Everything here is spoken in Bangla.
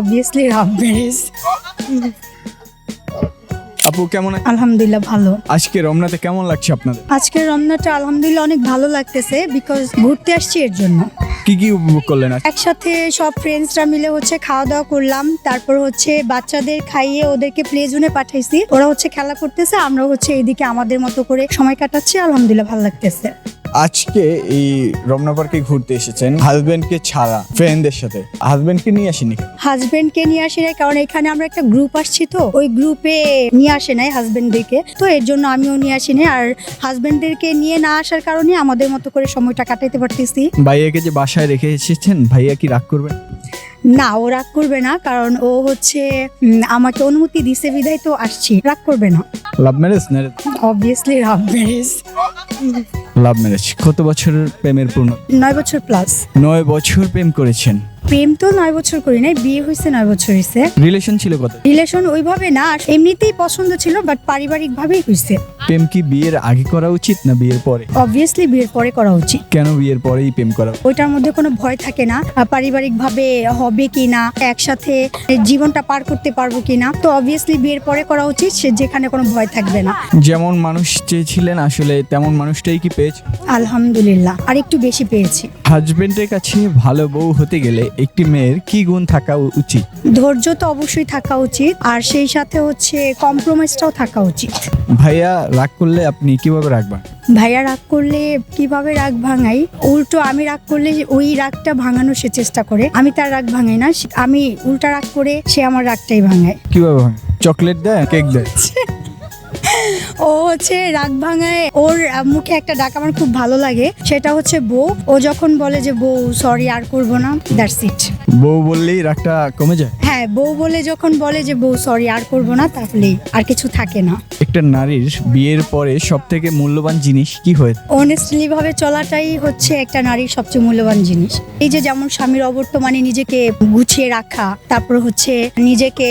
অবভিয়াসলি রাব আপু কেমন আলহামদুলিল্লাহ ভালো। আজকে রমনাতে কেমন লাগছে আপনাদের? আজকের রমনাটা আলহামদুলিল্লাহ অনেক ভালো লাগতেছে বিকজ ঘুরতে আসছি এর জন্য। কি কি উপভোগ করলেন একসাথে সব ফ্রেন্ডসরা মিলে হচ্ছে খাওয়া দাওয়া করলাম তারপর হচ্ছে বাচ্চাদের খাইয়ে ওদেরকে প্লে জোনে পাঠাইছি। ওরা হচ্ছে খেলা করতেছে আমরা হচ্ছে এইদিকে আমাদের মতো করে সময় কাটাচ্ছি আলহামদুলিল্লাহ ভালো লাগতেছে। আজকে এই রমনা পার্কে ঘুরতে এসেছেন হাজবেন্ডকে ছাড়া ফ্রেন্ডদের সাথে। হাজবেন্ডকে নিয়ে আসেনি হাজবেন্ডকে নিয়ে আসে নাই কারণ এখানে আমরা একটা গ্রুপ আসছি তো ওই গ্রুপে নিয়ে আসে নাই হাজবেন্ডদেরকে তো এর জন্য আমিও নিয়ে আসি নাই আর হাজবেন্ডদেরকে নিয়ে না আসার কারণে আমাদের মতো করে সময়টা কাটাইতে পারতেছি। ভাইয়াকে যে বাসায় রেখে এসেছেন ভাইয়া কি রাগ করবেন না? ও রাগ করবে না কারণ ও হচ্ছে উম, আমাকে অনুমতি দিছে বিধায় তো আসছি রাগ করবে না। লাভ ম্যারেজ না অবভিয়াসলি রাব ম্যারেজ লাভ ম্যারেজ। কত বছর প্রেমের পূর্ণ? নয় বছর প্লাস নয় বছর প্রেম করেছেন। প্রেম তো নয় বছর করি নাই বিয়ে হয়েছে নয় বছর হয়েছে রিলেশন ছিল কত? রিলেশন ওইভাবে না এমনিতেই পছন্দ ছিল বাট পারিবারিক ভাবেই হয়েছে প্রেম কি বিয়ের আগে করা উচিত না বিয়ের পরে? অবভিয়াসলি বিয়ের পরে করা উচিত। কেন বিয়ের পরেই প্রেম করা ওইটার মধ্যে কোনো ভয় থাকে না পারিবারিক ভাবে হবে কি না একসাথে জীবনটা পার করতে পারব কি না। তো অবভিয়াসলি বিয়ের পরে করা উচিত সে যেখানে কোনো ভয় থাকবে না। যেমন মানুষ চেয়েছিলেন আসলে তেমন মানুষটাই কি পেয়েছে? আলহামদুলিল্লাহ আর একটু বেশি পেয়েছি। হাজবেন্ডের কাছে ভালো বউ হতে গেলে একটি মেয়ের কি গুণ থাকা উচিত? ধৈর্য তো অবশ্যই থাকা উচিত আর সেই সাথে হচ্ছে কম্প্রোমাইজটাও থাকা উচিত। ভাইয়া রাগ করলে আপনি কীভাবে রাখবেন ভাইয়া রাগ করলে কীভাবে রাগ ভাঙাই? উল্টো আমি রাগ করলে ওই রাগটা ভাঙানোর সে চেষ্টা করে। আমি তার রাগ ভাঙাই না আমি উল্টা রাগ করে সে আমার রাগটাই ভাঙায়। কীভাবে ভাঙে? চকলেট দেয় কেক দেয়? ও হচ্ছে রাগ ভাঙায়। ওর মুখে একটা ডাক আমার খুব ভালো লাগে সেটা হচ্ছে বউ। ও যখন বলে যে বউ সরি আর করব না। দ্যাটস ইট বউ বললেই রাগটা কমে যায়? হ্যাঁ বউ বলে যখন বলে যে বউ সরি আর করব না তাহলে আর কিছু থাকে না। একটা নারীর বিয়ের পরে সব থেকে মূল্যবান জিনিস কি হয় অনেস্টলি ভাবে চলাটাই হচ্ছে একটা নারীর সবচেয়ে মূল্যবান জিনিস। এই যে যেমন স্বামীর অবর্তমানে নিজেকে গুছিয়ে রাখা তারপর হচ্ছে নিজেকে